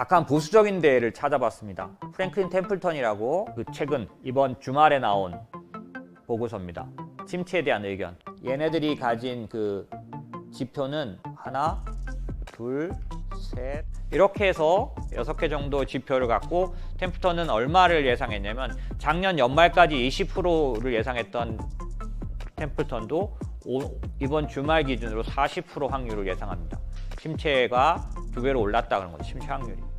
약간 보수적인 데를 찾아봤습니다. 프랭클린 템플턴이라고 그 최근 이번 주말에 나온 보고서입니다. 침체에 대한 의견. 얘네들이 가진 그 지표는 하나, 둘, 셋 이렇게 해서 여섯 개 정도 지표를 갖고 템플턴은 얼마를 예상했냐면 작년 연말까지 20%를 예상했던 템플턴도 오- 이번 주말 기준으로 40% 확률을 예상합니다. 침체가 두 배로 올랐다 그런 거죠. 침체 확률이.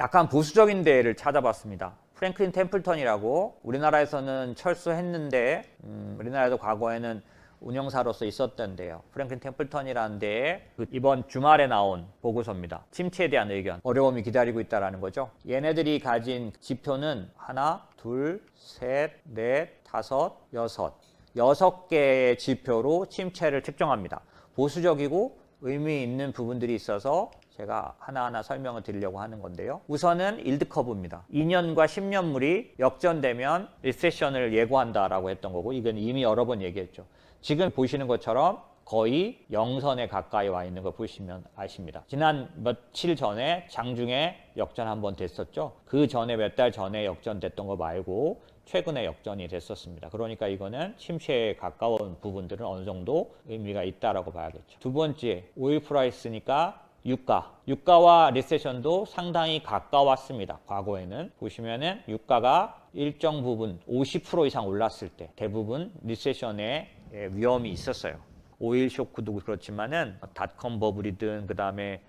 약간 보수적인 데를 찾아봤습니다. 프랭클린 템플턴이라고 우리나라에서는 철수했는데 음, 우리나라도 과거에는 운영사로서 있었던데요. 프랭클린 템플턴이라는 데에 그 이번 주말에 나온 보고서입니다. 침체에 대한 의견, 어려움이 기다리고 있다라는 거죠. 얘네들이 가진 지표는 하나, 둘, 셋, 넷, 다섯, 여섯. 여섯 개의 지표로 침체를 측정합니다. 보수적이고 의미 있는 부분들이 있어서 제가 하나하나 설명을 드리려고 하는 건데요. 우선은 일드 커브입니다. 2년과 10년물이 역전되면 리세션을 예고한다라고 했던 거고 이건 이미 여러 번 얘기했죠. 지금 보시는 것처럼 거의 영선에 가까이 와 있는 거 보시면 아십니다. 지난 며칠 전에 장중에 역전 한번 됐었죠. 그 전에 몇 달 전에 역전됐던 거 말고 최근에 역전이 됐었습니다. 그러니까 이거는 침체에 가까운 부분들은 어느 정도 의미가 있다라고 봐야겠죠. 두 번째, 오일 프라이스니까 유가. 유가와 리세션도 상당히 가까웠습니다. 과거에는 보시면은 유가가 일정 부분 50% 이상 올랐을 때 대부분 리세션의 예, 위험이 있었어요. 오일 쇼크도 그렇지만은 닷컴 버블이든 그다음에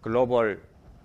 글로벌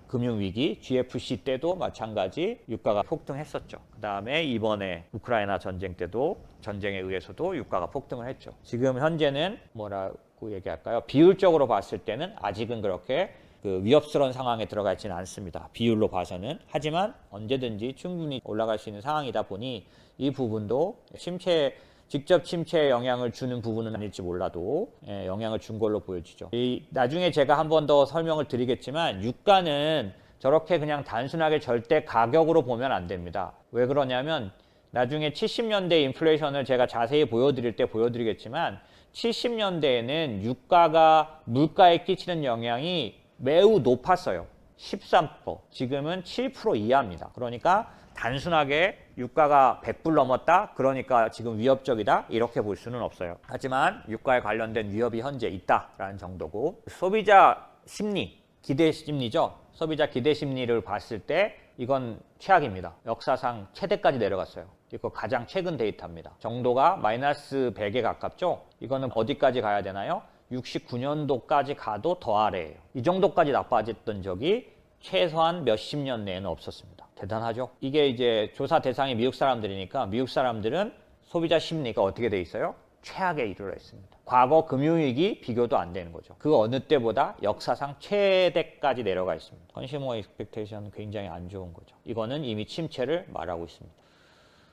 금융위기 GFC 때도 마찬가지 유가가 폭등했었죠. 그 다음에 이번에 우크라이나 전쟁 때도 전쟁에 의해서도 유가가 폭등을 했죠. 지금 현재는 뭐라고 얘기할까요? 비율적으로 봤을 때는 아직은 그렇게 그 위협스러운 상황에 들어가 있지는 않습니다. 비율로 봐서는. 하지만 언제든지 충분히 올라갈 수 있는 상황이다 보니 이 부분도 침체 직접 침체에 영향을 주는 부분은 아닐지 몰라도 예, 영향을 준 걸로 보여지죠. 이, 나중에 제가 한 번 더 설명을 드리겠지만 유가는 저렇게 그냥 단순하게 절대 가격으로 보면 안 됩니다. 왜 그러냐면 나중에 70년대 인플레이션을 제가 자세히 보여드릴 때 보여드리겠지만 70년대에는 유가가 물가에 끼치는 영향이 매우 높았어요. 13%. 지금은 7% 이하입니다. 그러니까 단순하게 유가가 100불 넘었다? 그러니까 지금 위협적이다? 이렇게 볼 수는 없어요. 하지만 유가에 관련된 위협이 현재 있다라는 정도고 소비자 심리, 기대 심리죠. 소비자 기대 심리를 봤을 때 이건 최악입니다. 역사상 최대까지 내려갔어요. 이거 가장 최근 데이터입니다. 정도가 마이너스 100에 가깝죠? 이거는 어디까지 가야 되나요? 69년도까지 가도 더 아래예요. 이 정도까지 나빠졌던 적이 최소한 몇십 년 내에는 없었습니다. 대단하죠? 이게 이제 조사 대상이 미국 사람들이니까 미국 사람들은 소비자 심리가 어떻게 돼 있어요? 최악에 이르러 있습니다. 과거 금융위기 비교도 안 되는 거죠. 그 어느 때보다 역사상 최대까지 내려가 있습니다. 컨슈머 익스펙테이션 굉장히 안 좋은 거죠. 이거는 이미 침체를 말하고 있습니다.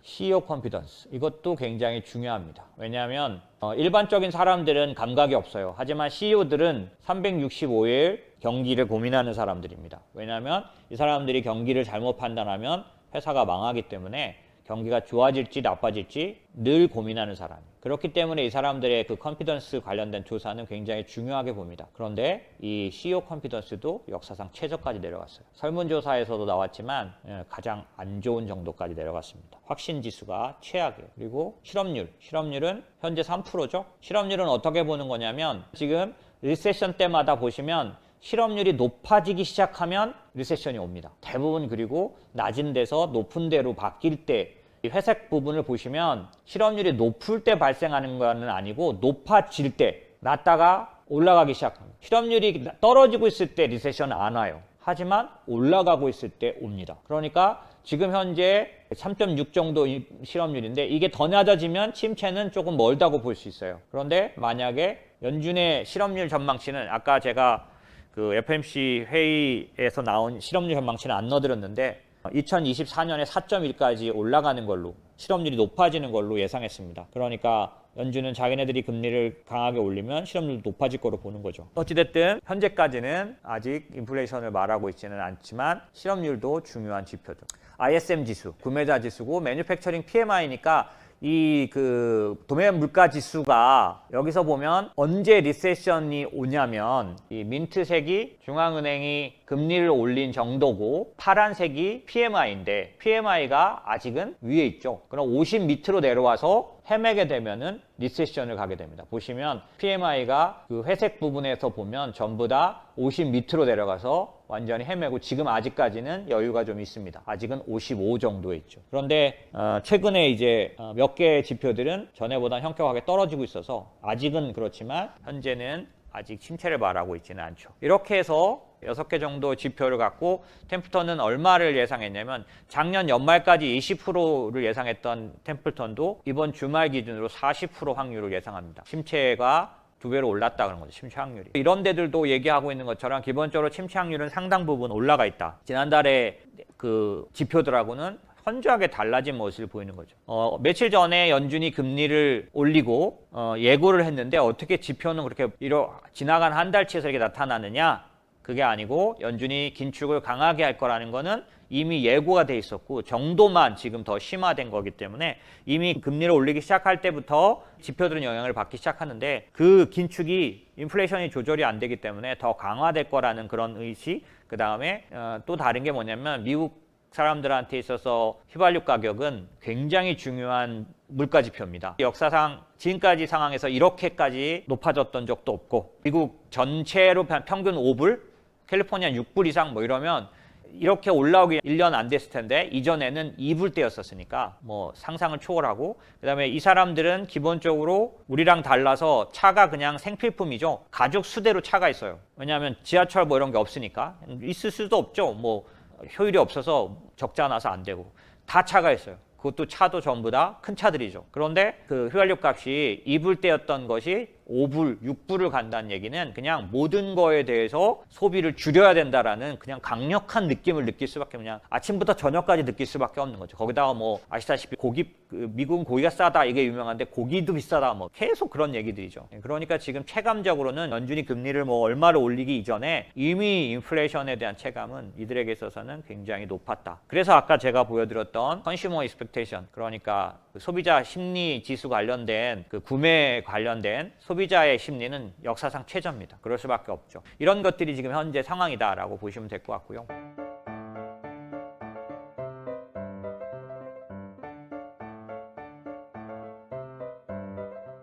CEO 컨피던스 이것도 굉장히 중요합니다. 왜냐하면 어, 일반적인 사람들은 감각이 없어요. 하지만 CEO들은 365일 경기를 고민하는 사람들입니다. 왜냐하면 이 사람들이 경기를 잘못 판단하면 회사가 망하기 때문에 경기가 좋아질지 나빠질지 늘 고민하는 사람. 그렇기 때문에 이 사람들의 그 컨피던스 관련된 조사는 굉장히 중요하게 봅니다. 그런데 이 CEO 컨피던스도 역사상 최저까지 내려갔어요. 설문조사에서도 나왔지만 예, 가장 안 좋은 정도까지 내려갔습니다. 확신 지수가 최악이에요. 그리고 실업률. 실업률은 현재 3%죠. 실업률은 어떻게 보는 거냐면 지금 리세션 때마다 보시면 실업률이 높아지기 시작하면 리세션이 옵니다. 대부분 그리고 낮은 데서 높은 데로 바뀔 때이 회색 부분을 보시면 실업률이 높을 때 발생하는 것은 아니고 높아질 때 낮다가 올라가기 시작합니다. 실업률이 떨어지고 있을 때 리세션은 안 와요. 하지만 올라가고 있을 때 옵니다. 그러니까 지금 현재 3.6 정도 이 실업률인데 이게 더 낮아지면 침체는 조금 멀다고 볼 수 있어요. 그런데 만약에 연준의 실업률 전망치는 아까 제가 그 FMC 회의에서 나온 실업률 전망치는 안 넣어드렸는데 2024년에 4.1까지 올라가는 걸로 실업률이 높아지는 걸로 예상했습니다. 그러니까 연준은 자기네들이 금리를 강하게 올리면 실업률도 높아질 거로 보는 거죠. 어찌됐든 현재까지는 아직 인플레이션을 말하고 있지는 않지만 실업률도 중요한 지표죠. ISM 지수, 구매자 지수고 매뉴팩처링 PMI니까 이 그 도매한 물가 지수가 여기서 보면 언제 리세션이 오냐면 이 민트색이 중앙은행이 금리를 올린 정도고 파란색이 PMI인데 PMI가 아직은 위에 있죠. 그럼 50 밑으로 내려와서 헤매게 되면은 리세션을 가게 됩니다. 보시면 PMI가 그 회색 부분에서 보면 전부 다 50 밑으로 내려가서 완전히 헤매고 지금 아직까지는 여유가 좀 있습니다. 아직은 55 정도에 있죠. 그런데 어, 최근에 이제 어, 몇 개의 지표들은 전에보다 현격하게 떨어지고 있어서 아직은 그렇지만 현재는 아직 침체를 말하고 있지는 않죠. 이렇게 해서 여섯 개 정도 지표를 갖고 템플턴은 얼마를 예상했냐면 작년 연말까지 20%를 예상했던 템플턴도 이번 주말 기준으로 40% 확률을 예상합니다. 침체가 두 배로 올랐다 그런 거죠. 침체 확률이. 이런 데들도 얘기하고 있는 것처럼 기본적으로 침체 확률은 상당 부분 올라가 있다. 지난달에 그 지표들하고는 현저하게 달라진 모습을 보이는 거죠. 어, 며칠 전에 연준이 금리를 올리고 어, 예고를 했는데 어떻게 지표는 그렇게 이러 지나간 한 달치에서 이렇게 나타나느냐? 그게 아니고 연준이 긴축을 강하게 할 거라는 거는 이미 예고가 돼 있었고 정도만 지금 더 심화된 거기 때문에 이미 금리를 올리기 시작할 때부터 지표들은 영향을 받기 시작하는데 그 긴축이 인플레이션이 조절이 안 되기 때문에 더 강화될 거라는 그런 의식 그 다음에 어, 또 다른 게 뭐냐면 미국 사람들한테 있어서 휘발유 가격은 굉장히 중요한 물가 지표입니다. 역사상 지금까지 상황에서 이렇게까지 높아졌던 적도 없고 미국 전체로 평균 5불, 캘리포니아 6불 이상 뭐 이러면 이렇게 올라오기 1년 안 됐을 텐데 이전에는 2불 대였었으니까 뭐 상상을 초월하고 그다음에 이 사람들은 기본적으로 우리랑 달라서 차가 그냥 생필품이죠. 가족 수대로 차가 있어요. 왜냐하면 지하철 뭐 이런 게 없으니까 있을 수도 없죠. 뭐 효율이 없어서 적자 나서 안 되고 다 차가 있어요. 그것도 차도 전부 다 큰 차들이죠. 그런데 그 휘발유 값이 2불 대였던 것이 5불, 6불을 간다는 얘기는 그냥 모든 거에 대해서 소비를 줄여야 된다라는 그냥 강력한 느낌을 느낄 수밖에 그냥 아침부터 저녁까지 느낄 수밖에 없는 거죠. 거기다가 뭐 아시다시피 고기 그 미국은 고기가 싸다 이게 유명한데 고기도 비싸다 뭐 계속 그런 얘기들이죠. 그러니까 지금 체감적으로는 연준이 금리를 뭐 얼마를 올리기 이전에 이미 인플레이션에 대한 체감은 이들에게 있어서는 굉장히 높았다. 그래서 아까 제가 보여드렸던 컨슈머 익스펙테이션 그러니까 그 소비자 심리 지수 관련된 그 구매 관련된 소비자의 심리는 역사상 최저입니다. 그럴 수밖에 없죠. 이런 것들이 지금 현재 상황이다라고 보시면 될 것 같고요.